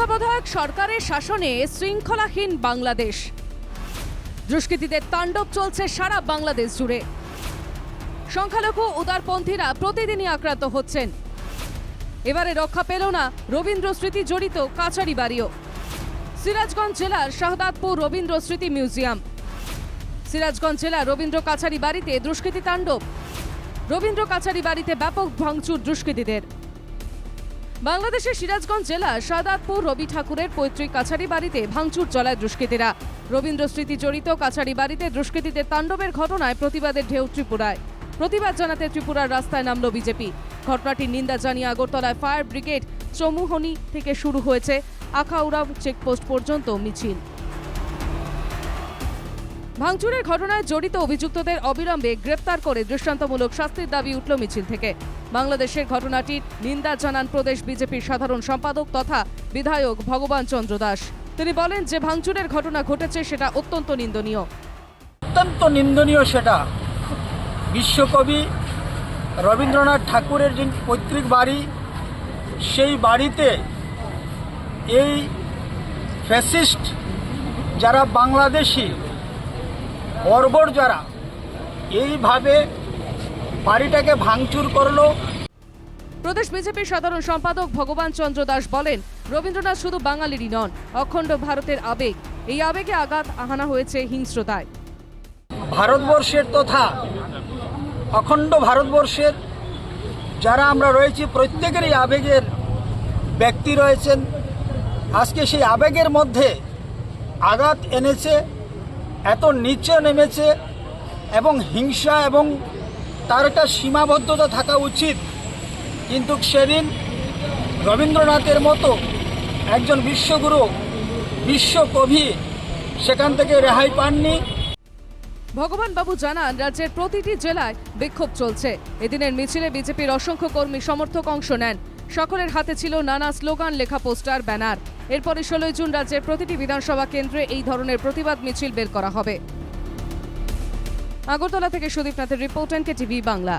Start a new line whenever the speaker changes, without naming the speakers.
তত্ত্বাবধায়ক সরকারের শাসনে শৃঙ্খলাহীন বাংলাদেশ। দুষ্কৃতীদের তাণ্ডব চলছে সারা বাংলাদেশ জুড়ে। সংখ্যালঘু উদারপন্থীরা প্রতিদিনই আক্রান্ত হচ্ছেন। এবারে রক্ষা পেল না রবীন্দ্র স্মৃতি জড়িত কাছারি বাড়িও। সিরাজগঞ্জ জেলার শাহদাদপুর রবীন্দ্র স্মৃতি মিউজিয়াম। সিরাজগঞ্জ জেলার রবীন্দ্র কাছারি বাড়িতে দুষ্কৃতী তাণ্ডব। রবীন্দ্র কাছারি বাড়িতে ব্যাপক ভাঙচুর দুষ্কৃতীদের। বাংলাদেশের সিরাজগঞ্জ জেলা সাদাতপুর রবি ঠাকুরের পৈতৃক কাছারি বাড়িতে ভাঙচুর চলায় দুষ্কৃতীরা। রবীন্দ্র স্মৃতি জড়িত কাছারি বাড়িতে দুষ্কৃতীদের তাণ্ডবের ঘটনায় প্রতিবাদের ঢেউ ত্রিপুরায়। প্রতিবাদ জানাতে ত্রিপুরার রাস্তায় নামল বিজেপি। ঘটনাটির নিন্দা জানিয়ে আগরতলায় ফায়ার ব্রিগেড চমুহনি থেকে শুরু হয়েছে। আখাউড়া চেকপোস্ট পর্যন্ত মিছিল। ভাঙচুরের ঘটনায় জড়িত অভিযুক্তদের অবিলম্বে গ্রেপ্তার করে দৃষ্টান্তমূলক শাস্তির দাবি উঠল মিছিল থেকে। বাংলাদেশের ঘটনাটির নিন্দা জানান প্রদেশ বিজেপির সাধারণ সম্পাদক তথা বিধায়ক ভগবান চন্দ্র দাস। তিনি বলেন, যে ভাঙচুরের ঘটনা ঘটেছে সেটা অত্যন্ত নিন্দনীয়।
অত্যন্ত নিন্দনীয় সেটা। বিশ্বকবি রবীন্দ্রনাথ ঠাকুরের যে পৈতৃক বাড়ি, সেই বাড়িতে এই ফ্যাসিস্ট যারা বাংলাদেশি বর্বর যারা এইভাবে বাড়িটাকে ভাঙচুর করল।
প্রদেশ বিজেপির সাধারণ সম্পাদক ভগবান চন্দ্র দাস বলেন রবীন্দ্রনাথ শুধু বাঙালিরই নন অখণ্ড ভারতের আবেগ। এই আবেগে আঘাত আহানা হয়েছে হিংস্রতায়।
ভারতবর্ষের তথা অখণ্ড ভারতবর্ষের যারা আমরা রয়েছি প্রত্যেকেরই আবেগের ব্যক্তি রয়েছেন। আজকে সেই আবেগের মধ্যে আঘাত এনেছে এত নিচে নেমেছে এবং হিংসা এবং তার একটা সীমাবদ্ধতা থাকা উচিত। কিন্তু সেদিন রবীন্দ্রনাথের মতো একজন বিশ্বগুরু বিশ্বকবি সেখান থেকে রেহাই পাননি।
ভগবান বাবু জানান, রাজ্যের প্রতিটি জেলায় বিক্ষোভ চলছে। এদিনের মিছিলে বিজেপির অসংখ্য কর্মী সমর্থক অংশ নেন। সকলের হাতে ছিল নানা স্লোগান, লেখা পোস্টার, ব্যানার। এরপরে ষোলোই জুন রাজ্যের প্রতিটি বিধানসভা কেন্দ্রে এই ধরনের প্রতিবাদ মিছিল বের করা হবে। আগরতলা থেকে সুদীপনাথের রিপোর্ট এনকে টিভি বাংলা।